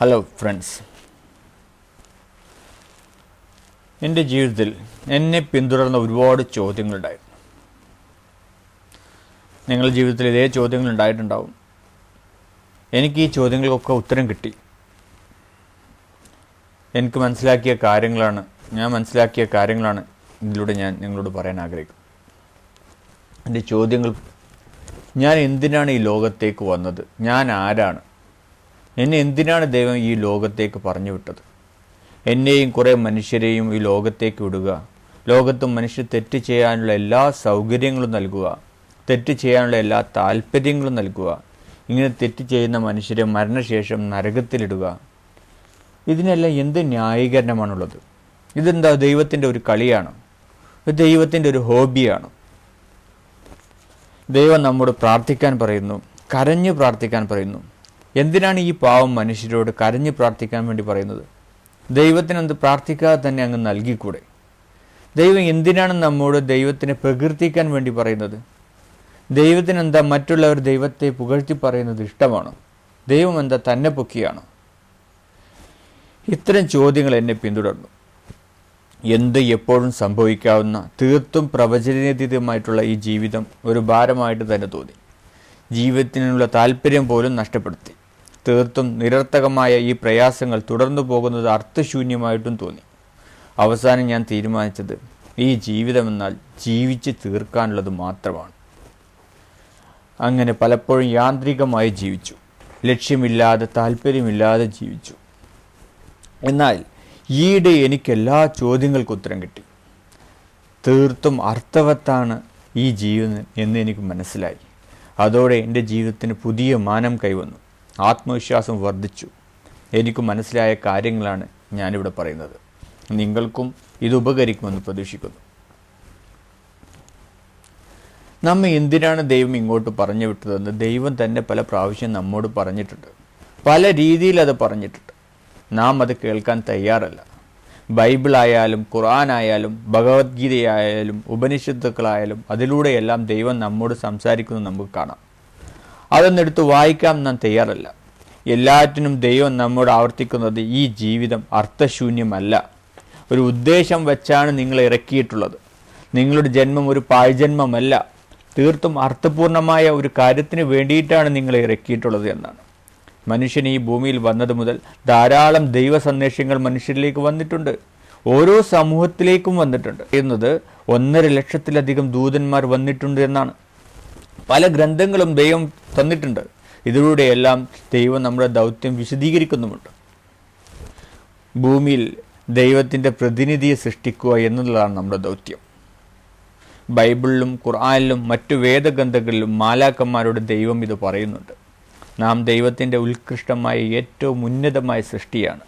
Hello friends എന്റെ ജീവിതത്തിൽ എന്നെ പിന്തുടർന്ന ഒരുപാട് ചോദ്യങ്ങളുണ്ടായിരുന്നു നിങ്ങളുടെ ജീവിതത്തിൽ ഇതേ ചോദ്യങ്ങൾ ഉണ്ടായിട്ടുണ്ടാവും. എനിക്ക് ഈ ചോദ്യങ്ങൾക്കൊക്കെ ഉത്തരം കിട്ടി. എനിക്ക് മനസ്സിലാക്കിയ കാര്യങ്ങളാണ് ഞാൻ മനസ്സിലാക്കിയ കാര്യങ്ങളാണ് ഇതിലൂടെ ഞാൻ നിങ്ങളോട് പറയാൻ ആഗ്രഹിക്കുന്നത്. എന്റെ ചോദ്യങ്ങൾ ഞാൻ എന്തിനാണ് ഈ ലോകത്തേക്ക് വന്നത്? ഞാൻ ആരാണ്? എന്നെ എന്തിനാണ് ദൈവം ഈ ലോകത്തേക്ക് പറഞ്ഞു വിട്ടത്? എന്നെയും കുറേ മനുഷ്യരെയും ഈ ലോകത്തേക്ക് വിടുക. ലോകത്തും മനുഷ്യർ തെറ്റ് ചെയ്യാനുള്ള എല്ലാ സൗകര്യങ്ങളും നൽകുക. തെറ്റ് ചെയ്യാനുള്ള എല്ലാ താല്പര്യങ്ങളും നൽകുക. ഇങ്ങനെ തെറ്റ് ചെയ്യുന്ന മനുഷ്യരെ മരണശേഷം നരകത്തിലിടുക. ഇതിനെല്ലാം എന്ത് ന്യായീകരണമാണുള്ളത്? ഇതെന്താ ദൈവത്തിന്റെ ഒരു കളിയാണ്? ദൈവത്തിന്റെ ഒരു ഹോബിയാണ്. ദൈവം നമ്മോട് പ്രാർത്ഥിക്കാൻ പറയുന്നു കരഞ്ഞു പ്രാർത്ഥിക്കാൻ പറയുന്നു. എന്തിനാണ് ഈ പാവം മനുഷ്യരോട് കരഞ്ഞു പ്രാർത്ഥിക്കാൻ വേണ്ടി പറയുന്നത്? ദൈവത്തിനെന്ത് പ്രാർത്ഥിക്കാതെ തന്നെ അങ്ങ് നൽകിക്കൂടെ? ദൈവം എന്തിനാണ് നമ്മോട് ദൈവത്തിനെ പ്രകീർത്തിക്കാൻ വേണ്ടി പറയുന്നത്? ദൈവത്തിന് എന്താ മറ്റുള്ളവർ ദൈവത്തെ പുകഴ്ത്തി പറയുന്നത് ഇഷ്ടമാണോ? ദൈവം എന്താ തന്നെ പൊക്കിയാണോ? ഇത്തരം ചോദ്യങ്ങൾ എന്നെ പിന്തുടർന്നു. എന്ത് എപ്പോഴും സംഭവിക്കാവുന്ന തീർത്തും പ്രവചനീയതീതമായിട്ടുള്ള ഈ ജീവിതം ഒരു ഭാരമായിട്ട് തന്നെ തോന്നി. ജീവിതത്തിനുള്ള താല്പര്യം പോലും നഷ്ടപ്പെടുത്തി. തീർത്തും നിരർത്ഥകമായ ഈ പ്രയാസങ്ങൾ തുടർന്നു പോകുന്നത് അർത്ഥശൂന്യമായിട്ടും തോന്നി. അവസാനം ഞാൻ തീരുമാനിച്ചത് ഈ ജീവിതമെന്നാൽ ജീവിച്ച് തീർക്കാനുള്ളത് മാത്രമാണ്. അങ്ങനെ പലപ്പോഴും യാന്ത്രികമായി ജീവിച്ചു. ലക്ഷ്യമില്ലാതെ താല്പര്യമില്ലാതെ ജീവിച്ചു. എന്നാൽ ഈയിടെ എനിക്ക് എല്ലാ ചോദ്യങ്ങൾക്കും ഉത്തരം കിട്ടി. തീർത്തും അർത്ഥവത്താണ് ഈ ജീവിതം എന്ന് എനിക്ക് മനസ്സിലായി. അതോടെ എന്റെ ജീവിതത്തിന് പുതിയ മാനം കൈവന്നു. ആത്മവിശ്വാസം വർദ്ധിച്ചു. എനിക്ക് മനസ്സിലായ കാര്യങ്ങളാണ് ഞാനിവിടെ പറയുന്നത്. നിങ്ങൾക്കും ഇത് ഉപകരിക്കുമെന്ന് പ്രതീക്ഷിക്കുന്നു. നമ്മെ എന്തിനാണ് ദൈവം ഇങ്ങോട്ട് പറഞ്ഞു വിട്ടതെന്ന് ദൈവം തന്നെ പല പ്രാവശ്യം നമ്മോട് പറഞ്ഞിട്ടുണ്ട്. പല രീതിയിൽ അത് പറഞ്ഞിട്ടുണ്ട്. നാം അത് കേൾക്കാൻ തയ്യാറല്ല. ബൈബിളായാലും ഖുർആനായാലും ഭഗവത്ഗീതയായാലും ഉപനിഷത്തുക്കളായാലും അതിലൂടെയെല്ലാം ദൈവം നമ്മോട് സംസാരിക്കുന്നത് നമുക്ക് കാണാം. അതൊന്നെടുത്ത് വായിക്കാൻ നാം തയ്യാറല്ല. എല്ലാറ്റിനും ദൈവം നമ്മോട് ആവർത്തിക്കുന്നത് ഈ ജീവിതം അർത്ഥശൂന്യമല്ല. ഒരു ഉദ്ദേശം വെച്ചാണ് നിങ്ങൾ ഇറക്കിയിട്ടുള്ളത്. നിങ്ങളുടെ ജന്മം ഒരു പാഴ്ജന്മമല്ല. തീർത്തും അർത്ഥപൂർണമായ ഒരു കാര്യത്തിന് വേണ്ടിയിട്ടാണ് നിങ്ങൾ ഇറക്കിയിട്ടുള്ളത് എന്നാണ്. മനുഷ്യൻ ഈ ഭൂമിയിൽ വന്നത് മുതൽ ധാരാളം ദൈവ സന്ദേശങ്ങൾ മനുഷ്യരിലേക്ക് വന്നിട്ടുണ്ട്. ഓരോ സമൂഹത്തിലേക്കും വന്നിട്ടുണ്ട്. എന്നത് ഒന്നര ലക്ഷത്തിലധികം ദൂതന്മാർ വന്നിട്ടുണ്ട് എന്നാണ്. പല ഗ്രന്ഥങ്ങളും ദൈവം തന്നിട്ടുണ്ട്. ഇതിലൂടെയെല്ലാം ദൈവം നമ്മുടെ ദൗത്യം വിശദീകരിക്കുന്നുമുണ്ട്. ഭൂമിയിൽ ദൈവത്തിന്റെ പ്രതിനിധിയെ സൃഷ്ടിക്കുക എന്നുള്ളതാണ് നമ്മുടെ ദൗത്യം. ബൈബിളിലും ഖുർആാനിലും മറ്റു വേദഗ്രന്ഥങ്ങളിലും മാലാക്കന്മാരോട് ദൈവം ഇത് പറയുന്നുണ്ട്. നാം ദൈവത്തിന്റെ ഉത്കൃഷ്ടമായ ഏറ്റവും ഉന്നതമായ സൃഷ്ടിയാണ്.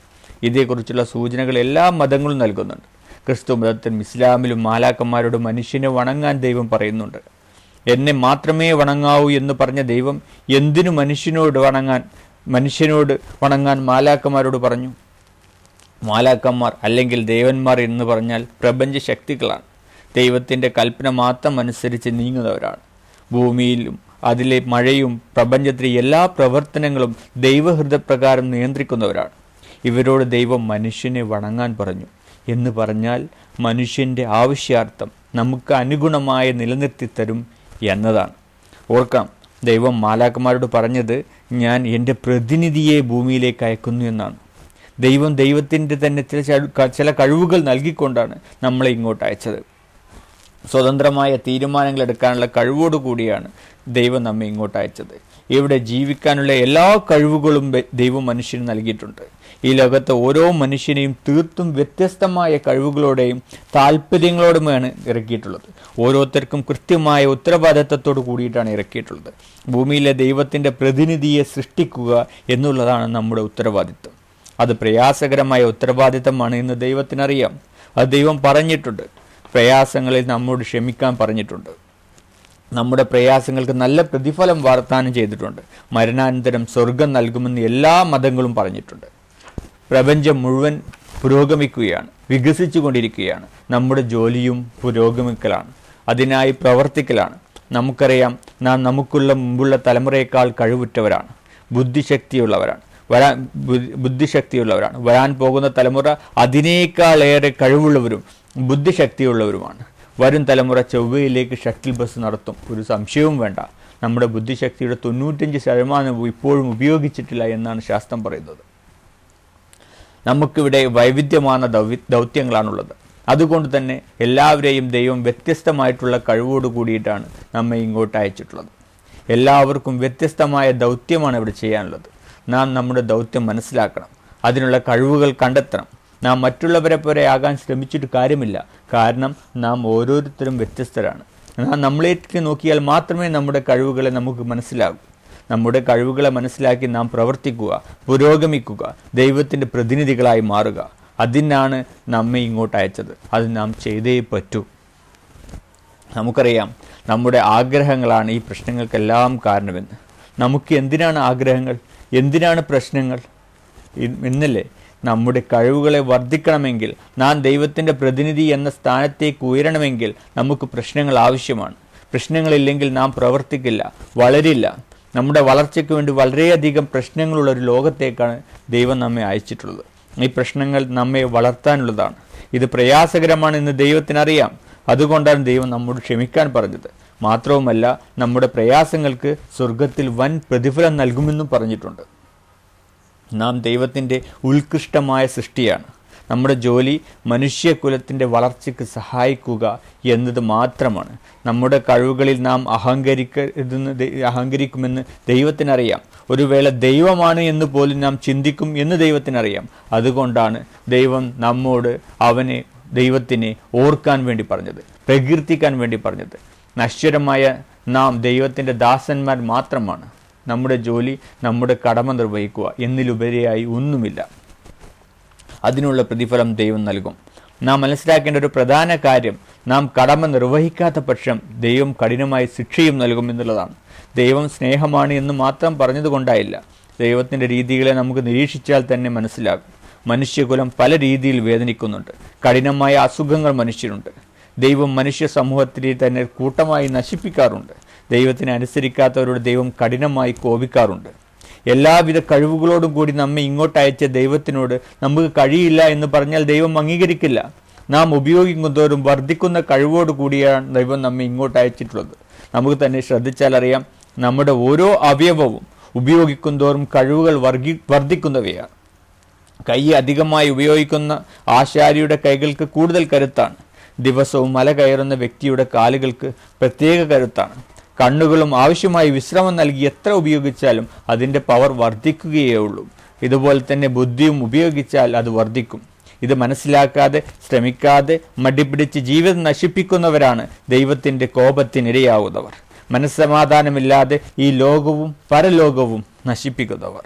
ഇതേക്കുറിച്ചുള്ള സൂചനകൾ എല്ലാ മതങ്ങളും നൽകുന്നുണ്ട്. ക്രിസ്തു മതത്തിലും ഇസ്ലാമിലും മാലാക്കന്മാരോട് മനുഷ്യനെ വണങ്ങാൻ ദൈവം പറയുന്നുണ്ട്. എന്നെ മാത്രമേ വണങ്ങാവൂ എന്ന് പറഞ്ഞ ദൈവം എന്തിനു മനുഷ്യനോട് വണങ്ങാൻ മനുഷ്യനോട് വണങ്ങാൻ മാലാക്കന്മാരോട് പറഞ്ഞു? മാലാക്കന്മാർ അല്ലെങ്കിൽ ദേവന്മാർ എന്ന് പറഞ്ഞാൽ പ്രപഞ്ച ശക്തികളാണ്. ദൈവത്തിന്റെ കൽപ്പന മാത്രം അനുസരിച്ച് നീങ്ങുന്നവരാണ്. ഭൂമിയിലും അതിലെ മഴയും പ്രപഞ്ചത്തിലെ എല്ലാ പ്രവർത്തനങ്ങളും ദൈവഹൃദപ്രകാരം നിയന്ത്രിക്കുന്നവരാണ്. ഇവരോട് ദൈവം മനുഷ്യനെ വണങ്ങാൻ പറഞ്ഞു എന്ന് പറഞ്ഞാൽ മനുഷ്യന്റെ ആവശ്യാർത്ഥം നമുക്ക് അനുഗുണമായ നിലനിർത്തി തരും എന്നതാണ്. ഓർക്കാം ദൈവം മാലാക്കന്മാരോട് പറഞ്ഞത് ഞാൻ എന്റെ പ്രതിനിധിയെ ഭൂമിയിലേക്ക് അയക്കുന്നു എന്നാണ്. ദൈവം ദൈവത്തിന്റെ തന്നെ ചില ചില കഴിവുകൾ നൽകിക്കൊണ്ടാണ് നമ്മളെ ഇങ്ങോട്ട് അയച്ചത്. സ്വതന്ത്രമായ തീരുമാനങ്ങൾ എടുക്കാനുള്ള കഴിവോടു കൂടിയാണ് ദൈവം നമ്മെ ഇങ്ങോട്ട് അയച്ചത്. ഇവിടെ ജീവിക്കാനുള്ള എല്ലാ കഴിവുകളും ദൈവം മനുഷ്യന് നൽകിയിട്ടുണ്ട്. ഈ ലോകത്തെ ഓരോ മനുഷ്യനെയും തീർത്തും വ്യത്യസ്തമായ കഴിവുകളോടെയും താല്പര്യങ്ങളോടുമാണ് ഇറക്കിയിട്ടുള്ളത്. ഓരോരുത്തർക്കും കൃത്യമായ ഉത്തരവാദിത്തത്തോട് കൂടിയിട്ടാണ് ഇറക്കിയിട്ടുള്ളത്. ഭൂമിയിലെ ദൈവത്തിന്റെ പ്രതിനിധിയെ സൃഷ്ടിക്കുക എന്നുള്ളതാണ് നമ്മുടെ ഉത്തരവാദിത്വം. അത് പ്രയാസകരമായ ഉത്തരവാദിത്തമാണ് എന്ന് ദൈവത്തിനറിയാം. അത് ദൈവം പറഞ്ഞിട്ടുണ്ട്. പ്രയാസങ്ങളിൽ നമ്മോട് ക്ഷമിക്കാൻ പറഞ്ഞിട്ടുണ്ട്. നമ്മുടെ പ്രയാസങ്ങൾക്ക് നല്ല പ്രതിഫലം വാർത്താനം ചെയ്തിട്ടുണ്ട്. മരണാനന്തരം സ്വർഗം നൽകുമെന്ന് എല്ലാ മതങ്ങളും പറഞ്ഞിട്ടുണ്ട്. പ്രപഞ്ചം മുഴുവൻ പുരോഗമിക്കുകയാണ് വികസിച്ചു കൊണ്ടിരിക്കുകയാണ് നമ്മുടെ ജോലിയും പുരോഗമിക്കലാണ്. അതിനായി പ്രവർത്തിക്കലാണ്. നമുക്കറിയാം നാം നമുക്കുള്ള മുമ്പുള്ള തലമുറയേക്കാൾ കഴിവുറ്റവരാണ്. ബുദ്ധിശക്തിയുള്ളവരാണ്. വരാൻ ബുദ്ധിശക്തിയുള്ളവരാണ്. വരാൻ പോകുന്ന തലമുറ അതിനേക്കാൾ ഏറെ കഴിവുള്ളവരും ബുദ്ധിശക്തിയുള്ളവരുമാണ്. വരും തലമുറ ചൊവ്വയിലേക്ക് ഷട്ടിൽ ബസ് നടത്തും. ഒരു സംശയവും വേണ്ട. നമ്മുടെ ബുദ്ധിശക്തിയുടെ തൊണ്ണൂറ്റഞ്ച് ശതമാനവും ഇപ്പോഴും ഉപയോഗിച്ചിട്ടില്ല എന്നാണ് ശാസ്ത്രം പറയുന്നത്. നമുക്കിവിടെ വൈവിധ്യമാർന്ന ദൗത്യങ്ങളാണുള്ളത്. അതുകൊണ്ട് തന്നെ എല്ലാവരെയും ദൈവം വ്യത്യസ്തമായിട്ടുള്ള കഴിവോട് കൂടിയിട്ടാണ് നമ്മെ ഇങ്ങോട്ട് അയച്ചിട്ടുള്ളത്. എല്ലാവർക്കും വ്യത്യസ്തമായ ദൗത്യമാണ് ഇവിടെ ചെയ്യാനുള്ളത്. നാം നമ്മുടെ ദൗത്യം മനസ്സിലാക്കണം. അതിനുള്ള കഴിവുകൾ കണ്ടെത്തണം. നാം മറ്റുള്ളവരെ പോലെ ആകാൻ ശ്രമിച്ചിട്ട് കാര്യമില്ല. കാരണം നാം ഓരോരുത്തരും വ്യത്യസ്തരാണ്. നാം നമ്മളേക്ക് നോക്കിയാൽ മാത്രമേ നമ്മുടെ കഴിവുകളെ നമുക്ക് മനസ്സിലാകൂ. നമ്മുടെ കഴിവുകളെ മനസ്സിലാക്കി നാം പ്രവർത്തിക്കുക പുരോഗമിക്കുക ദൈവത്തിന്റെ പ്രതിനിധികളായി മാറുക. അതിനാണ് നമ്മെ ഇങ്ങോട്ട് അയച്ചത്. അത് നാം ചെയ്തേ പറ്റൂ. നമുക്കറിയാം നമ്മുടെ ആഗ്രഹങ്ങളാണ് ഈ പ്രശ്നങ്ങൾക്കെല്ലാം കാരണമെന്ന്. നമുക്ക് എന്തിനാണ് ആഗ്രഹങ്ങൾ? എന്തിനാണ് പ്രശ്നങ്ങൾ? എന്നല്ലേ നമ്മുടെ കഴിവുകളെ വർദ്ധിക്കണമെങ്കിൽ നാം ദൈവത്തിന്റെ പ്രതിനിധി എന്ന സ്ഥാനത്തേക്ക് ഉയരണമെങ്കിൽ നമുക്ക് പ്രശ്നങ്ങൾ ആവശ്യമാണ്. പ്രശ്നങ്ങളില്ലെങ്കിൽ നാം പ്രവർത്തിക്കില്ല വളരില്ല. നമ്മുടെ വളർച്ചയ്ക്ക് വേണ്ടി വളരെയധികം പ്രശ്നങ്ങളുള്ള ഒരു ലോകത്തേക്കാണ് ദൈവം നമ്മെ അയച്ചിട്ടുള്ളത്. ഈ പ്രശ്നങ്ങൾ നമ്മെ വളർത്താനുള്ളതാണ്. ഇത് പ്രയാസകരമാണെന്ന് ദൈവത്തിനറിയാം. അതുകൊണ്ടാണ് ദൈവം നമ്മോട് ക്ഷമിക്കാൻ പറഞ്ഞത്. മാത്രവുമല്ല നമ്മുടെ പ്രയാസങ്ങൾക്ക് സ്വർഗത്തിൽ വൻ പ്രതിഫലം നൽകുമെന്നും പറഞ്ഞിട്ടുണ്ട്. നാം ദൈവത്തിന്റെ ഉത്കൃഷ്ടമായ സൃഷ്ടിയാണ്. നമ്മുടെ ജോലി മനുഷ്യകുലത്തിന്റെ വളർച്ചയ്ക്ക് സഹായിക്കുക എന്നത് മാത്രമാണ്. നമ്മുടെ കഴിവുകളിൽ നാം അഹങ്കരിക്കരുതെന്ന് അഹങ്കരിക്കുമെന്ന് ദൈവത്തിനറിയാം. ഒരു വേള ദൈവമാണ് എന്ന് പോലും നാം ചിന്തിക്കും എന്ന് ദൈവത്തിനറിയാം. അതുകൊണ്ടാണ് ദൈവം നമ്മോട് അവനെ ദൈവത്തിനെ ഓർക്കാൻ വേണ്ടി പറഞ്ഞത് പ്രകീർത്തിക്കാൻ വേണ്ടി പറഞ്ഞത്. നശ്വരമായ നാം ദൈവത്തിന്റെ ദാസന്മാർ മാത്രമാണ്. നമ്മുടെ ജോലി നമ്മുടെ കടമ നിർവഹിക്കുക എന്നിലുപരിയായി ഒന്നുമില്ല. അതിനുള്ള പ്രതിഫലം ദൈവം നൽകും. നാം മനസ്സിലാക്കേണ്ട ഒരു പ്രധാന കാര്യം നാം കടമ നിർവഹിക്കാത്ത പക്ഷം ദൈവം കഠിനമായി ശിക്ഷയും നൽകും എന്നുള്ളതാണ്. ദൈവം സ്നേഹമാണ് എന്ന് മാത്രം പറഞ്ഞതുകൊണ്ടായില്ല. ദൈവത്തിന്റെ രീതികളെ നമുക്ക് നിരീക്ഷിച്ചാൽ തന്നെ മനസ്സിലാകും. മനുഷ്യകുലം പല രീതിയിൽ വേദനിക്കുന്നുണ്ട്. കഠിനമായ അസുഖങ്ങൾ മനുഷ്യരുണ്ട്. ദൈവം മനുഷ്യ സമൂഹത്തിൽ തന്നെ കൂട്ടമായി നശിപ്പിക്കാറുണ്ട്. ദൈവത്തിന് അനുസരിക്കാത്തവരോട് ദൈവം കഠിനമായി കോപിക്കാറുണ്ട്. എല്ലാവിധ കഴിവുകളോടും കൂടി നമ്മെ ഇങ്ങോട്ട് അയച്ച ദൈവത്തിനോട് നമുക്ക് കഴിയില്ല എന്ന് പറഞ്ഞാൽ ദൈവം അംഗീകരിക്കില്ല. നാം ഉപയോഗിക്കുന്നതോറും വർദ്ധിക്കുന്ന കഴിവോട് കൂടിയാണ് ദൈവം നമ്മെ ഇങ്ങോട്ട് അയച്ചിട്ടുള്ളത് നമുക്ക് തന്നെ ശ്രദ്ധിച്ചാൽ അറിയാം നമ്മുടെ ഓരോ അവയവവും ഉപയോഗിക്കുന്തോറും കഴിവുകൾ വർഗി വർദ്ധിക്കുന്നവയാണ്. കൈ അധികമായി ഉപയോഗിക്കുന്ന ആശാരിയുടെ കൈകൾക്ക് കൂടുതൽ കരുത്താണ്. ദിവസവും മല കയറുന്ന വ്യക്തിയുടെ കാലുകൾക്ക് പ്രത്യേക കരുത്താണ്. കണ്ണുകളും ആവശ്യമായി വിശ്രമം നൽകി എത്ര ഉപയോഗിച്ചാലും അതിന്റെ പവർ വർദ്ധിക്കുകയേ ഉള്ളൂ. ഇതുപോലെ തന്നെ ബുദ്ധിയും ഉപയോഗിച്ചാൽ അത് വർദ്ധിക്കും. ഇത് മനസ്സിലാക്കാതെ ശ്രമിക്കാതെ മടിപിടിച്ച് ജീവിതം നശിപ്പിക്കുന്നവരാണ് ദൈവത്തിന്റെ കോപത്തിനിരയാവുന്നവർ. മനസ്സമാധാനമില്ലാതെ ഈ ലോകവും പരലോകവും നശിപ്പിക്കുന്നവർ.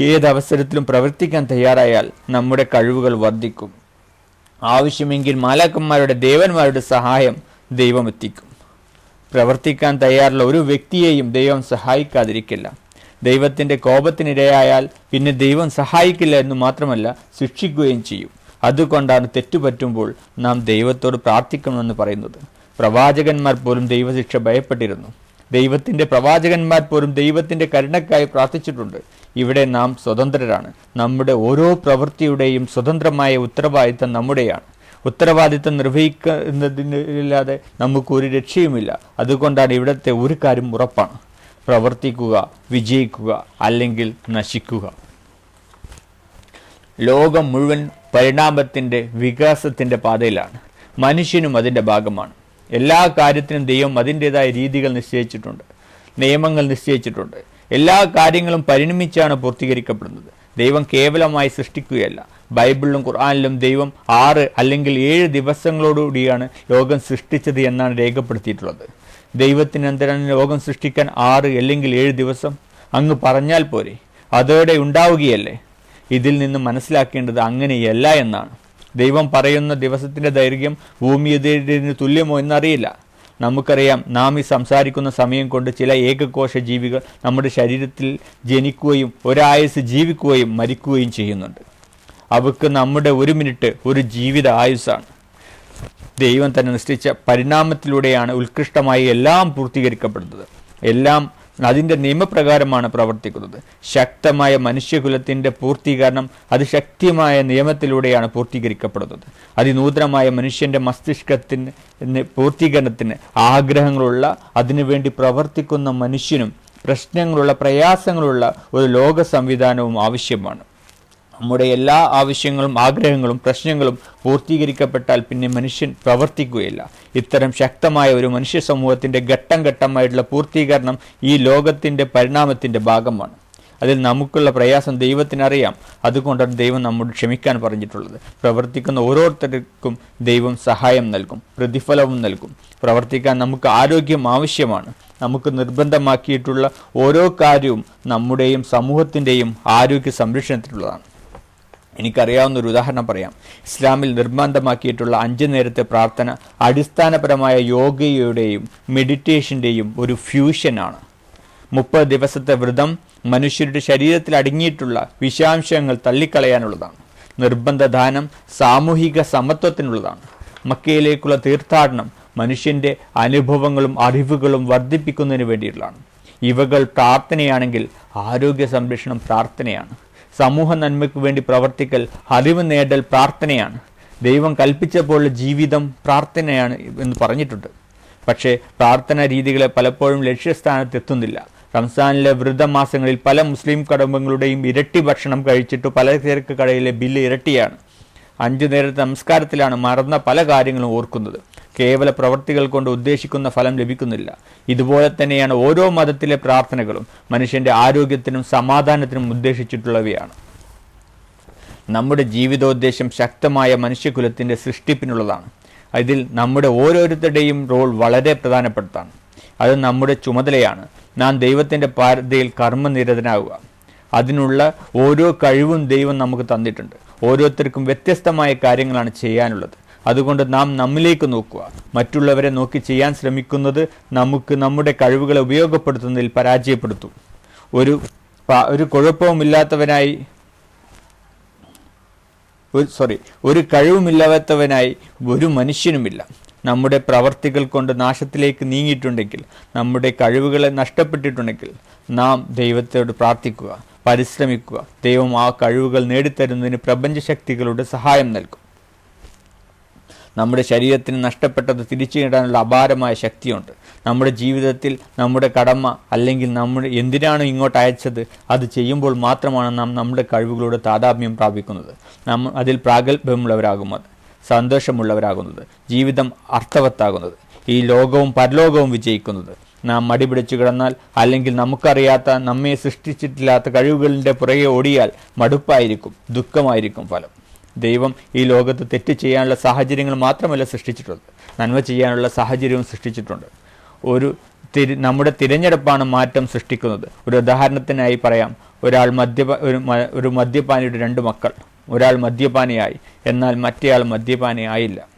ഏതവസരത്തിലും പ്രവർത്തിക്കാൻ തയ്യാറായാൽ നമ്മുടെ കഴിവുകൾ വർദ്ധിക്കും. ആവശ്യമെങ്കിൽ മാലാക്കന്മാരുടെ ദേവന്മാരുടെ സഹായം ദൈവം എത്തിക്കും പ്രവർത്തിക്കാൻ തയ്യാറുള്ള ഒരു വ്യക്തിയെയും ദൈവം സഹായിക്കാതിരിക്കില്ല. ദൈവത്തിന്റെ കോപത്തിനിരയായാൽ പിന്നെ ദൈവം സഹായിക്കില്ല എന്ന് മാത്രമല്ല ശിക്ഷിക്കുകയും ചെയ്യും. അതുകൊണ്ടാണ് തെറ്റുപറ്റുമ്പോൾ നാം ദൈവത്തോട് പ്രാർത്ഥിക്കണമെന്ന് പറയുന്നത്. പ്രവാചകന്മാർ പോലും ദൈവശിക്ഷ ഭയപ്പെട്ടിരുന്നു. ദൈവത്തിന്റെ പ്രവാചകന്മാർ പോലും ദൈവത്തിന്റെ കരുണക്കായി പ്രാർത്ഥിച്ചിട്ടുണ്ട്. ഇവിടെ നാം സ്വതന്ത്രരാണ്. നമ്മുടെ ഓരോ പ്രവൃത്തിയുടെയും സ്വതന്ത്രമായ ഉത്തരവാദിത്തം നമ്മുടെയാണ്. ഉത്തരവാദിത്തം നിർവഹിക്കുന്നതിനില്ലാതെ നമുക്ക് ഒരു രക്ഷയുമില്ല. അതുകൊണ്ടാണ് ഇവിടുത്തെ ഒരു കാര്യം ഉറപ്പാണ്. പ്രവർത്തിക്കുക വിജയിക്കുക അല്ലെങ്കിൽ നശിക്കുക. ലോകം മുഴുവൻ പരിണാമത്തിന്റെ വികാസത്തിന്റെ പാതയിലാണ്. മനുഷ്യനും അതിന്റെ ഭാഗമാണ്. എല്ലാ കാര്യത്തിനും ദൈവം അതിന്റെതായ രീതികൾ നിശ്ചയിച്ചിട്ടുണ്ട്. നിയമങ്ങൾ നിശ്ചയിച്ചിട്ടുണ്ട്. എല്ലാ കാര്യങ്ങളും പരിണമിച്ചാണ് പൂർത്തീകരിക്കപ്പെടുന്നത്. ദൈവം കേവലമായി സൃഷ്ടിക്കുകയല്ല. ബൈബിളിലും ഖുർആാനിലും ദൈവം ആറ് അല്ലെങ്കിൽ ഏഴ് ദിവസങ്ങളോടുകൂടിയാണ് ലോകം സൃഷ്ടിച്ചത് എന്നാണ് രേഖപ്പെടുത്തിയിട്ടുള്ളത്. ദൈവത്തിന് എന്തിനാണ് ലോകം സൃഷ്ടിക്കാൻ ആറ് അല്ലെങ്കിൽ ഏഴ് ദിവസം. അങ്ങ് പറഞ്ഞാൽ പോരെ അതോടെ ഉണ്ടാവുകയല്ലേ? ഇതിൽ നിന്ന് മനസ്സിലാക്കേണ്ടത് അങ്ങനെയല്ല എന്നാണ്. ദൈവം പറയുന്ന ദിവസത്തിന്റെ ദൈർഘ്യം ഭൂമിയതിന് തുല്യമോ എന്നറിയില്ല. നമുക്കറിയാം നാം ഈ സംസാരിക്കുന്ന സമയം കൊണ്ട് ചില ഏകകോശ ജീവികൾ നമ്മുടെ ശരീരത്തിൽ ജനിക്കുകയും ഒരായുസ് ജീവിക്കുകയും മരിക്കുകയും ചെയ്യുന്നുണ്ട്. അവക്ക് നമ്മുടെ ഒരു മിനിറ്റ് ഒരു ജീവിത ആയുസ്സാണ്. ദൈവം തന്നെ നിശ്ചയിച്ച പരിണാമത്തിലൂടെയാണ് ഉത്കൃഷ്ടമായി എല്ലാം പൂർത്തീകരിക്കപ്പെടുന്നത്. എല്ലാം അതിന്റെ നിയമപ്രകാരമാണ് പ്രവർത്തിക്കുന്നത്. ശക്തമായ മനുഷ്യകുലത്തിന്റെ പൂർത്തീകരണം അത് ശക്തിയായ നിയമത്തിലൂടെയാണ് പൂർത്തീകരിക്കപ്പെടുന്നത്. അതിനൂതനമായ മനുഷ്യന്റെ മസ്തിഷ്കത്തിന് പൂർത്തീകരണത്തിന് ആഗ്രഹങ്ങളുള്ള അതിനുവേണ്ടി പ്രവർത്തിക്കുന്ന മനുഷ്യനും പ്രശ്നങ്ങളുള്ള പ്രയാസങ്ങളുള്ള ഒരു ലോക സംവിധാനവും ആവശ്യമാണ്. നമ്മുടെ എല്ലാ ആവശ്യങ്ങളും ആഗ്രഹങ്ങളും പ്രശ്നങ്ങളും പൂർത്തീകരിക്കപ്പെട്ടാൽ പിന്നെ മനുഷ്യൻ പ്രവർത്തിക്കുകയില്ല. ഇത്തരം ശക്തമായ ഒരു മനുഷ്യ സമൂഹത്തിന്റെ ഘട്ടം ഘട്ടമായിട്ടുള്ള പൂർത്തീകരണം ഈ ലോകത്തിന്റെ പരിണാമത്തിന്റെ ഭാഗമാണ്. അതിൽ നമുക്കുള്ള പ്രയാസം ദൈവത്തിനറിയാം. അതുകൊണ്ടാണ് ദൈവം നമ്മോട് ക്ഷമിക്കാൻ പറഞ്ഞിട്ടുള്ളത്. പ്രവർത്തിക്കുന്ന ഓരോരുത്തർക്കും ദൈവം സഹായം നൽകും പ്രതിഫലവും നൽകും. പ്രവർത്തിക്കാൻ നമുക്ക് ആരോഗ്യം ആവശ്യമാണ്. നമുക്ക് നിർബന്ധമാക്കിയിട്ടുള്ള ഓരോ കാര്യവും നമ്മുടെയും സമൂഹത്തിന്റെയും ആരോഗ്യ സംരക്ഷണത്തിനുള്ളതാണ് എനിക്കറിയാവുന്ന ഒരു ഉദാഹരണം പറയാം. ഇസ്ലാമിൽ നിർബന്ധമാക്കിയിട്ടുള്ള അഞ്ച് നേരത്തെ പ്രാർത്ഥന അടിസ്ഥാനപരമായ യോഗയുടെയും മെഡിറ്റേഷന്റെയും ഒരു ഫ്യൂഷനാണ്. മുപ്പത് ദിവസത്തെ വ്രതം മനുഷ്യരുടെ ശരീരത്തിൽ അടങ്ങിയിട്ടുള്ള വിഷാംശങ്ങൾ തള്ളിക്കളയാനുള്ളതാണ്. നിർബന്ധദാനം സാമൂഹിക സമത്വത്തിനുള്ളതാണ്. മക്കയിലേക്കുള്ള തീർത്ഥാടനം മനുഷ്യന്റെ അനുഭവങ്ങളും അറിവുകളും വർദ്ധിപ്പിക്കുന്നതിന് വേണ്ടിയിട്ടുള്ളതാണ് ഇവകൾ പ്രാർത്ഥനയാണെങ്കിൽ ആരോഗ്യ സംരക്ഷണം പ്രാർത്ഥനയാണ്. സമൂഹ നന്മയ്ക്ക് വേണ്ടി പ്രവർത്തിക്കൽ അറിവ് നേടൽ പ്രാർത്ഥനയാണ്. ദൈവം കൽപ്പിച്ചപ്പോൾ ജീവിതം പ്രാർത്ഥനയാണ് എന്ന് പറഞ്ഞിട്ടുണ്ട്. പക്ഷേ പ്രാർത്ഥനാ രീതികളെ പലപ്പോഴും ലക്ഷ്യസ്ഥാനത്ത് എത്തുന്നില്ല. റംസാനിലെ വ്രതമാസങ്ങളിൽ പല മുസ്ലിം കുടുംബങ്ങളുടെയും ഇരട്ടി ഭക്ഷണം കഴിച്ചിട്ട് പലചരക്ക് കടയിലെ ബില്ല് ഇരട്ടിയാണ്. അഞ്ചു നേരത്തെ നമസ്കാരത്തിലാണ് മറന്ന പല കാര്യങ്ങളും ഓർക്കുന്നത്. കേവല പ്രവർത്തികൾ കൊണ്ട് ഉദ്ദേശിക്കുന്ന ഫലം ലഭിക്കുന്നില്ല. ഇതുപോലെ തന്നെയാണ് ഓരോ മതത്തിലെ പ്രാർത്ഥനകളും മനുഷ്യന്റെ ആരോഗ്യത്തിനും സമാധാനത്തിനും ഉദ്ദേശിച്ചിട്ടുള്ളവയാണ്. നമ്മുടെ ജീവിതോദ്ദേശം ശക്തമായ മനുഷ്യകുലത്തിന്റെ സൃഷ്ടിപ്പിനുള്ളതാണ്. അതിൽ നമ്മുടെ ഓരോരുത്തരുടെയും റോൾ വളരെ പ്രധാനപ്പെട്ടതാണ്. അത് നമ്മുടെ ചുമതലയാണ്. നാം ദൈവത്തിന്റെ പാരതയിൽ കർമ്മനിരതനാവുക. അതിനുള്ള ഓരോ കഴിവും ദൈവം നമുക്ക് തന്നിട്ടുണ്ട്. ഓരോരുത്തർക്കും വ്യത്യസ്തമായ കാര്യങ്ങളാണ് ചെയ്യാനുള്ളത്. അതുകൊണ്ട് നാം നമ്മിലേക്ക് നോക്കുക. മറ്റുള്ളവരെ നോക്കി ചെയ്യാൻ ശ്രമിക്കുന്നത് നമുക്ക് നമ്മുടെ കഴിവുകളെ ഉപയോഗപ്പെടുത്തുന്നതിൽ പരാജയപ്പെടുത്തും. ഒരു ഒരു കുഴപ്പവുമില്ലാത്തവനായി സോറി ഒരു കഴിവുമില്ലാത്തവനായി ഒരു മനുഷ്യനുമില്ല. നമ്മുടെ പ്രവർത്തികൾ കൊണ്ട് നാശത്തിലേക്ക് നീങ്ങിയിട്ടുണ്ടെങ്കിൽ നമ്മുടെ കഴിവുകളെ നഷ്ടപ്പെട്ടിട്ടുണ്ടെങ്കിൽ നാം ദൈവത്തോട് പ്രാർത്ഥിക്കുക പരിശ്രമിക്കുക. ദൈവം ആ കഴിവുകൾ നേടിത്തരുന്നതിന് പ്രപഞ്ചശക്തികളുടെ സഹായം നൽകും. നമ്മുടെ ശരീരത്തിന് നഷ്ടപ്പെട്ടത് തിരിച്ചു നേടാനുള്ള അപാരമായ ശക്തിയുണ്ട്. നമ്മുടെ ജീവിതത്തിൽ നമ്മുടെ കടമ അല്ലെങ്കിൽ നമ്മൾ എന്തിനാണ് ഇങ്ങോട്ട് അയച്ചത് അത് ചെയ്യുമ്പോൾ മാത്രമാണ് നാം നമ്മുടെ കഴിവുകളുടെ താതാത്മ്യം പ്രാപിക്കുന്നത്. നാം അതിൽ പ്രാഗൽഭ്യമുള്ളവരാകുന്നത് സന്തോഷമുള്ളവരാകുന്നത് ജീവിതം അർത്ഥവത്താകുന്നത് ഈ ലോകവും പരലോകവും വിജയിക്കുന്നത്. നാം മടിപിടിച്ചു കിടന്നാൽ അല്ലെങ്കിൽ നമുക്കറിയാത്ത നമ്മെ സൃഷ്ടിച്ചിട്ടില്ലാത്ത കഴിവുകളിന്റെ പുറകെ ഓടിയാൽ മടുപ്പായിരിക്കും ദുഃഖമായിരിക്കും ഫലം. ദൈവം ഈ ലോകത്ത് തെറ്റ് ചെയ്യാനുള്ള സാഹചര്യങ്ങൾ മാത്രമല്ല സൃഷ്ടിച്ചിട്ടുള്ളത്. നന്മ ചെയ്യാനുള്ള സാഹചര്യവും സൃഷ്ടിച്ചിട്ടുണ്ട്. ഒരു തിരി നമ്മുടെ തിരഞ്ഞെടുപ്പാണ് മാറ്റം സൃഷ്ടിക്കുന്നത്. ഒരു ഉദാഹരണത്തിനായി പറയാം. ഒരാൾ മദ്യപ ഒരു ഒരു മദ്യപാനിയുടെ രണ്ട് മക്കൾ. ഒരാൾ മദ്യപാനിയായി. എന്നാൽ മറ്റേയാൾ മദ്യപാനി ആയില്ല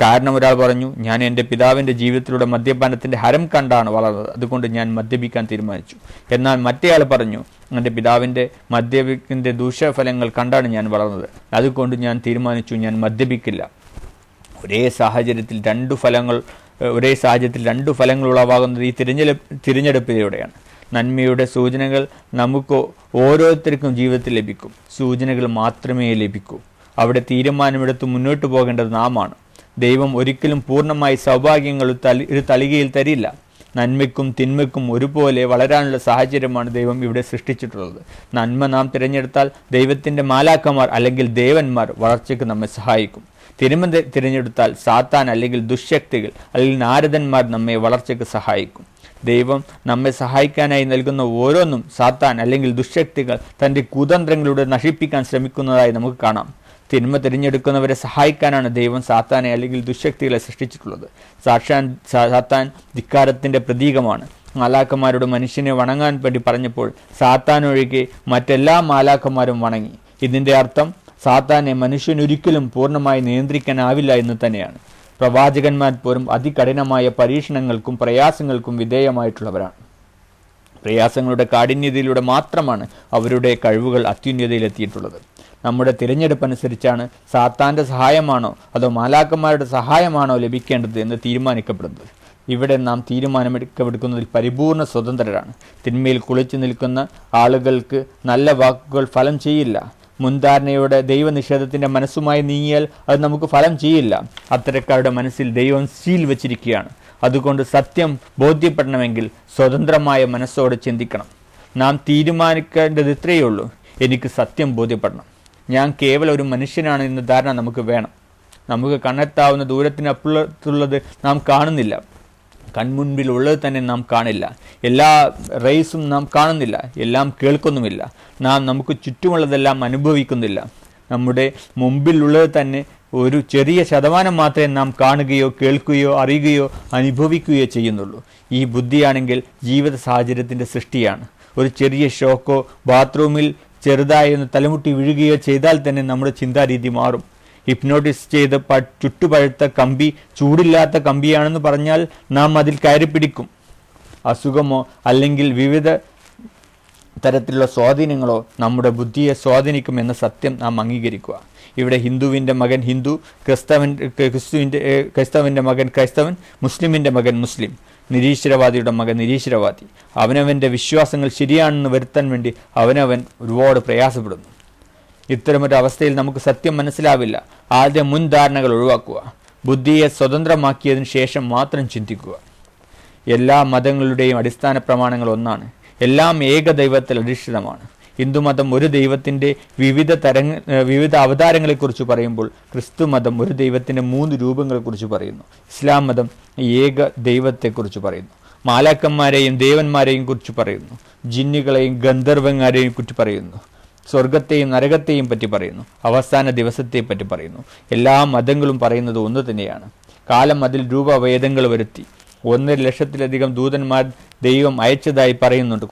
കാരണം ഒരാൾ പറഞ്ഞു ഞാൻ എന്റെ പിതാവിന്റെ ജീവിതത്തിലൂടെ മദ്യപാനത്തിന്റെ ഹരം കണ്ടാണ് വളർന്നത്. അതുകൊണ്ട് ഞാൻ മദ്യപിക്കാൻ തീരുമാനിച്ചു. എന്നാൽ മറ്റേയാൾ പറഞ്ഞു എന്റെ പിതാവിന്റെ മദ്യപിക്കിന്റെ ദൂഷ്യഫലങ്ങൾ കണ്ടാണ് ഞാൻ വളർന്നത്. അതുകൊണ്ട് ഞാൻ തീരുമാനിച്ചു ഞാൻ മദ്യപിക്കില്ല. ഒരേ സാഹചര്യത്തിൽ രണ്ടു ഫലങ്ങൾ ഒരേ സാഹചര്യത്തിൽ രണ്ടു ഫലങ്ങൾ ഉളവാകുന്നത് ഈ തിരഞ്ഞെടുപ്പ് തിരഞ്ഞെടുപ്പിലൂടെയാണ്. നന്മയുടെ സൂചനകൾ നമുക്ക് ഓരോരുത്തർക്കും ജീവിതത്തിൽ ലഭിക്കും. സൂചനകൾ മാത്രമേ ലഭിക്കൂ. അവിടെ തീരുമാനമെടുത്ത് മുന്നോട്ട് പോകേണ്ടത് നാമാണ്. ദൈവം ഒരിക്കലും പൂർണമായി സൗഭാഗ്യങ്ങൾ ഒരു തളികയിൽ തരില്ല. നന്മയ്ക്കും തിന്മയ്ക്കും ഒരുപോലെ വളരാനുള്ള സാഹചര്യമാണ് ദൈവം ഇവിടെ സൃഷ്ടിച്ചിട്ടുള്ളത്. നന്മ നാം തിരഞ്ഞെടുത്താൽ ദൈവത്തിന്റെ മാലാക്കന്മാർ അല്ലെങ്കിൽ ദേവന്മാർ വളർച്ചയ്ക്ക് നമ്മെ സഹായിക്കും. തിരുമ തിരഞ്ഞെടുത്താൽ സാത്താൻ അല്ലെങ്കിൽ ദുശക്തികൾ അല്ലെങ്കിൽ നാരദന്മാർ നമ്മെ വളർച്ചയ്ക്ക് സഹായിക്കും. ദൈവം നമ്മെ സഹായിക്കാനായി നൽകുന്ന ഓരോന്നും സാത്താൻ അല്ലെങ്കിൽ ദുശക്തികൾ തന്റെ കുതന്ത്രങ്ങളിലൂടെ നശിപ്പിക്കാൻ ശ്രമിക്കുന്നതായി നമുക്ക് കാണാം. തിന്മ തിരഞ്ഞെടുക്കുന്നവരെ സഹായിക്കാനാണ് ദൈവം സാത്താനെ അല്ലെങ്കിൽ ദുശക്തികളെ സൃഷ്ടിച്ചിട്ടുള്ളത്. സാക്ഷാൻ സാത്താൻ ധിക്കാരത്തിന്റെ പ്രതീകമാണ്. മാലാക്കന്മാരോട് മനുഷ്യനെ വണങ്ങാൻ വേണ്ടി പറഞ്ഞപ്പോൾ സാത്താൻ ഒഴികെ മറ്റെല്ലാ മാലാക്കന്മാരും വണങ്ങി. ഇതിന്റെ അർത്ഥം സാത്താനെ മനുഷ്യൻ ഒരിക്കലും പൂർണമായി നിയന്ത്രിക്കാനാവില്ല എന്ന് തന്നെയാണ്. പ്രവാചകന്മാർ പോലും അതികഠിനമായ പരീക്ഷണങ്ങൾക്കും പ്രയാസങ്ങൾക്കും വിധേയമായിട്ടുള്ളവരാണ്. പ്രയാസങ്ങളുടെ കാഠിന്യതയിലൂടെ മാത്രമാണ് അവരുടെ കഴിവുകൾ അത്യുന്നതയിലെത്തിയിട്ടുള്ളത്. നമ്മുടെ തിരഞ്ഞെടുപ്പ് അനുസരിച്ചാണ് സാത്താന്റെ സഹായമാണോ അതോ മാലാക്കന്മാരുടെ സഹായമാണോ ലഭിക്കേണ്ടത് എന്ന് തീരുമാനിക്കപ്പെടുന്നത്. ഇവിടെ നാം തീരുമാനമെടുക്കപ്പെടുക്കുന്നതിൽ പരിപൂർണ സ്വതന്ത്രരാണ്. തിന്മയിൽ കുളിച്ചു നിൽക്കുന്ന ആളുകൾക്ക് നല്ല വാക്കുകൾ ഫലം ചെയ്യില്ല. മുൻധാരണയോടെ ദൈവനിഷേധത്തിന്റെ മനസ്സുമായി നീങ്ങിയാൽ അത് നമുക്ക് ഫലം ചെയ്യില്ല. അത്തരക്കാരുടെ മനസ്സിൽ ദൈവം സീൽ വച്ചിരിക്കുകയാണ്. അതുകൊണ്ട് സത്യം ബോധ്യപ്പെടണമെങ്കിൽ സ്വതന്ത്രമായ മനസ്സോടെ ചിന്തിക്കണം. നാം തീരുമാനിക്കേണ്ടത് ഇത്രയേ ഉള്ളൂ. എനിക്ക് സത്യം ബോധ്യപ്പെടണം. ഞാൻ കേവലം ഒരു മനുഷ്യനാണ് എന്ന ധാരണ നമുക്ക് വേണം. നമുക്ക് കണ്ണെത്താവുന്ന ദൂരത്തിനപ്പുറത്തുള്ളത് നാം കാണുന്നില്ല. കൺമുൻപിൽ ഉള്ളത് തന്നെ നാം കാണില്ല. എല്ലാ റേസും നാം കാണുന്നില്ല. എല്ലാം കേൾക്കുന്നുമില്ല. നാം നമുക്ക് ചുറ്റുമുള്ളതെല്ലാം അനുഭവിക്കുന്നില്ല. നമ്മുടെ മുമ്പിലുള്ളത് തന്നെ ഒരു ചെറിയ ശതമാനം മാത്രമേ നാം കാണുകയോ കേൾക്കുകയോ അറിയുകയോ അനുഭവിക്കുകയോ ചെയ്യുന്നുള്ളൂ. ഈ ബുദ്ധിയാണെങ്കിൽ ജീവിത സാഹചര്യത്തിന്റെ സൃഷ്ടിയാണ്. ഒരു ചെറിയ ഷോക്കോ ബാത്റൂമിൽ ചെറുതായി ഒന്ന് തലമുട്ടി വീഴുകയോ ചെയ്താൽ തന്നെ നമ്മുടെ ചിന്താരീതി മാറും. ഹിപ്നോട്ടിസ് ചെയ്ത് പ ചുട്ടുപഴുത്ത കമ്പി ചൂടില്ലാത്ത കമ്പിയാണെന്ന് പറഞ്ഞാൽ നാം അതിൽ കയറി പിടിക്കും അസുഖമോ അല്ലെങ്കിൽ വിവിധ തരത്തിലുള്ള സ്വാധീനങ്ങളോ നമ്മുടെ ബുദ്ധിയെ സ്വാധീനിക്കുമെന്ന സത്യം നാം അംഗീകരിക്കുക. ഇവിടെ ഹിന്ദുവിന്റെ മകൻ ഹിന്ദു ക്രിസ്തവൻ ക്രിസ്തുവിന്റെ ക്രൈസ്തവന്റെ മകൻ ക്രൈസ്തവൻ മുസ്ലിമിന്റെ മകൻ മുസ്ലിം. നിരീശ്വരവാദിയുടെ മകൻ നിരീശ്വരവാദി. അവനവന്റെ വിശ്വാസങ്ങൾ ശരിയാണെന്ന് വരുത്താൻ വേണ്ടി അവനവൻ ഒരുപാട് പ്രയാസപ്പെടുന്നു. ഇത്തരമൊരു അവസ്ഥയിൽ നമുക്ക് സത്യം മനസ്സിലാവില്ല. ആദ്യം മുൻധാരണകൾ ഒഴിവാക്കുക. ബുദ്ധിയെ സ്വതന്ത്രമാക്കിയതിനു ശേഷം മാത്രം ചിന്തിക്കുക. എല്ലാ മതങ്ങളുടെയും അടിസ്ഥാന പ്രമാണങ്ങൾ ഒന്നാണ്. എല്ലാം ഏകദൈവത്തിൽ അധിഷ്ഠിതമാണ്. ഹിന്ദുമതം ഒരു ദൈവത്തിന്റെ വിവിധ തരങ്ങ വിവിധ അവതാരങ്ങളെക്കുറിച്ച് പറയുമ്പോൾ ക്രിസ്തു മതം ഒരു ദൈവത്തിന്റെ മൂന്ന് രൂപങ്ങളെക്കുറിച്ച് പറയുന്നു. ഇസ്ലാം മതം ഏക ദൈവത്തെക്കുറിച്ച് പറയുന്നു. മാലാക്കന്മാരെയും ദേവന്മാരെയും കുറിച്ച് പറയുന്നു. ജിന്നുകളെയും ഗന്ധർവന്മാരെയും കുറിച്ച് പറയുന്നു. സ്വർഗത്തെയും നരകത്തെയും പറ്റി പറയുന്നു. അവസാന ദിവസത്തെ പറ്റി പറയുന്നു. എല്ലാ മതങ്ങളും പറയുന്നത് ഒന്ന് തന്നെയാണ്. കാലം അതിൽ രൂപഭേദങ്ങൾ വരുത്തി. ഒന്നര ലക്ഷത്തിലധികം ദൂതന്മാർ ദൈവം അയച്ചതായി പറയുന്നുണ്ട്.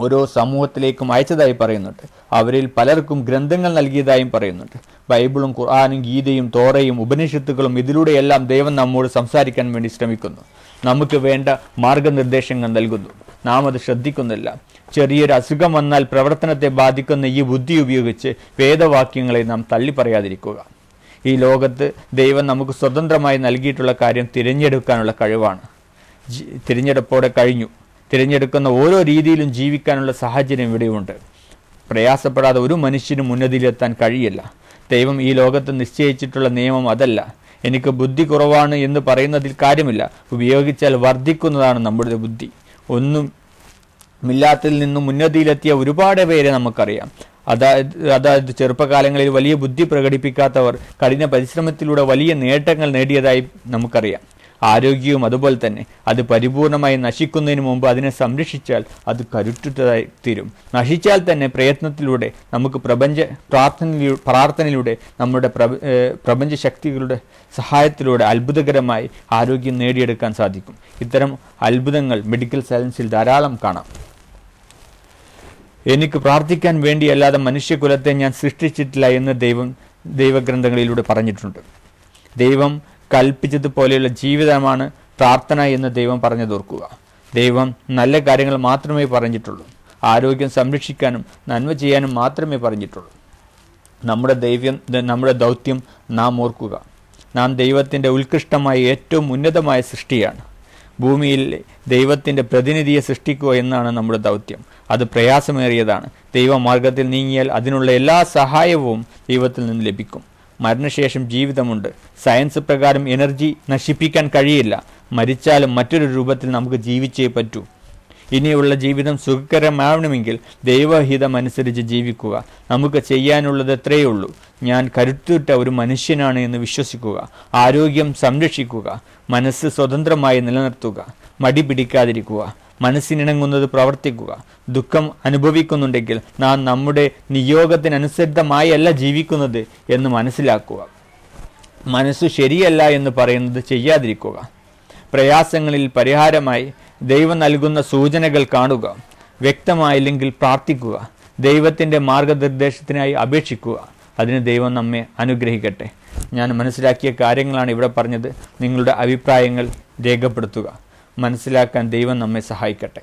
ഓരോ സമൂഹത്തിലേക്കും അയച്ചതായി പറയുന്നുണ്ട്. അവരിൽ പലർക്കും ഗ്രന്ഥങ്ങൾ നൽകിയതായും പറയുന്നുണ്ട്. ബൈബിളും ഖുർആാനും ഗീതയും തോറയും ഉപനിഷത്തുക്കളും ഇതിലൂടെയെല്ലാം ദൈവം നമ്മോട് സംസാരിക്കാൻ വേണ്ടി ശ്രമിക്കുന്നു. നമുക്ക് വേണ്ട മാർഗനിർദ്ദേശങ്ങൾ നൽകുന്നു. നാം അത് ശ്രദ്ധിക്കുന്നില്ല. ചെറിയൊരു അസുഖം വന്നാൽ പ്രവർത്തനത്തെ ബാധിക്കുന്ന ഈ ബുദ്ധി ഉപയോഗിച്ച് വേദവാക്യങ്ങളെ നാം തള്ളി പറയാതിരിക്കുക ഈ ലോകത്ത് ദൈവം നമുക്ക് സ്വതന്ത്രമായി നൽകിയിട്ടുള്ള കാര്യം തിരഞ്ഞെടുക്കാനുള്ള കഴിവാണ്. തിരഞ്ഞെടുപ്പോടെ കഴിഞ്ഞു. തിരഞ്ഞെടുക്കുന്ന ഓരോ രീതിയിലും ജീവിക്കാനുള്ള സാഹചര്യം ഇവിടെയുണ്ട്. പ്രയാസപ്പെടാതെ ഒരു മനുഷ്യനും ഉന്നതിയിലെത്താൻ കഴിയില്ല. ദൈവം ഈ ലോകത്ത് നിശ്ചയിച്ചിട്ടുള്ള നിയമം അതല്ല. എനിക്ക് ബുദ്ധി കുറവാണ് എന്ന് പറയുന്നതിൽ കാര്യമില്ല. ഉപയോഗിച്ചാൽ വർദ്ധിക്കുന്നതാണ് നമ്മുടെ ബുദ്ധി. ഒന്നും മില്ലാത്തിൽ നിന്നും ഉന്നതിയിലെത്തിയ ഒരുപാട് പേരെ നമുക്കറിയാം. അതായത് അതായത് ചെറുപ്പകാലങ്ങളിൽ വലിയ ബുദ്ധി പ്രകടിപ്പിക്കാത്തവർ കഠിന പരിശ്രമത്തിലൂടെ വലിയ നേട്ടങ്ങൾ നേടിയതായി നമുക്കറിയാം. ആരോഗ്യവും അതുപോലെ തന്നെ അത് പരിപൂർണമായി നശിക്കുന്നതിന് മുമ്പ് അതിനെ സംരക്ഷിച്ചാൽ അത് കരുട്ടുറ്റതായി തീരും. നശിച്ചാൽ തന്നെ പ്രയത്നത്തിലൂടെ നമുക്ക് പ്രപഞ്ച പ്രാർത്ഥനയിലൂടെ പ്രാർത്ഥനയിലൂടെ നമ്മുടെ പ്രപഞ്ച ശക്തികളുടെ സഹായത്തിലൂടെ അത്ഭുതകരമായി ആരോഗ്യം നേടിയെടുക്കാൻ സാധിക്കും. ഇത്തരം അത്ഭുതങ്ങൾ മെഡിക്കൽ സയൻസിൽ ധാരാളം കാണാം. എനിക്ക് പ്രാർത്ഥിക്കാൻ വേണ്ടിയല്ലാതെ മനുഷ്യകുലത്തെ ഞാൻ സൃഷ്ടിച്ചിട്ടില്ല എന്ന് ദൈവം ദൈവഗ്രന്ഥങ്ങളിലൂടെ പറഞ്ഞിട്ടുണ്ട്. ദൈവം കൽപ്പിച്ചതുപോലെയുള്ള ജീവിതമാണ് പ്രാർത്ഥന എന്ന് ദൈവം പറഞ്ഞു തീർക്കുക ദൈവം നല്ല കാര്യങ്ങൾ മാത്രമേ പറഞ്ഞിട്ടുള്ളൂ. ആരോഗ്യം സംരക്ഷിക്കാനും നന്മ ചെയ്യാനും മാത്രമേ പറഞ്ഞിട്ടുള്ളൂ. നമ്മുടെ ദൈവം നമ്മുടെ ദൗത്യം നാം ഓർക്കുക. നാം ദൈവത്തിന്റെ ഉത്കൃഷ്ടമായ ഏറ്റവും ഉന്നതമായ സൃഷ്ടിയാണ്. ഭൂമിയിൽ ദൈവത്തിന്റെ പ്രതിനിധിയെ സൃഷ്ടിക്കുക എന്നാണ് നമ്മുടെ ദൗത്യം. അത് പ്രയാസമേറിയതാണ്. ദൈവമാർഗത്തിൽ നീങ്ങിയാൽ അതിനുള്ള എല്ലാ സഹായവും ദൈവത്തിൽ നിന്ന് ലഭിക്കും. മരണശേഷം ജീവിതമുണ്ട്. സയൻസ് പ്രകാരം എനർജി നശിപ്പിക്കാൻ കഴിയില്ല. മരിച്ചാലും മറ്റൊരു രൂപത്തിൽ നമുക്ക് ജീവിച്ചേ പറ്റൂ. ഇനിയുള്ള ജീവിതം സുഖകരമാവണമെങ്കിൽ ദൈവഹിതമനുസരിച്ച് ജീവിക്കുക. നമുക്ക് ചെയ്യാനുള്ളത് എത്രയേ ഉള്ളൂ ഞാൻ കരുത്തുറ്റ ഒരു മനുഷ്യനാണ് എന്ന് വിശ്വസിക്കുക. ആരോഗ്യം സംരക്ഷിക്കുക. മനസ്സ് സ്വതന്ത്രമായി നിലനിർത്തുക. മടി പിടിക്കാതിരിക്കുക. മനസ്സിനിണങ്ങുന്നത് പ്രവർത്തിക്കുക. ദുഃഖം അനുഭവിക്കുന്നുണ്ടെങ്കിൽ നാം നമ്മുടെ നിയോഗത്തിനനുസൃതമായല്ല ജീവിക്കുന്നത് എന്ന് മനസ്സിലാക്കുക. മനസ്സ് ശരിയല്ല എന്ന് പറയുന്നത് ചെയ്യാതിരിക്കുക. പ്രയാസങ്ങളിൽ പരിഹാരമായി ദൈവം നൽകുന്ന സൂചനകൾ കാണുക. വ്യക്തമായില്ലെങ്കിൽ പ്രാർത്ഥിക്കുക. ദൈവത്തിന്റെ മാർഗനിർദ്ദേശത്തിനായി അപേക്ഷിക്കുക. അതിന് ദൈവം നമ്മെ അനുഗ്രഹിക്കട്ടെ. ഞാൻ മനസ്സിലാക്കിയ കാര്യങ്ങളാണ് ഇവിടെ പറഞ്ഞത്. നിങ്ങളുടെ അഭിപ്രായങ്ങൾ രേഖപ്പെടുത്തുക. മനസ്സിലാക്കാൻ ദൈവം നമ്മെ സഹായിക്കട്ടെ.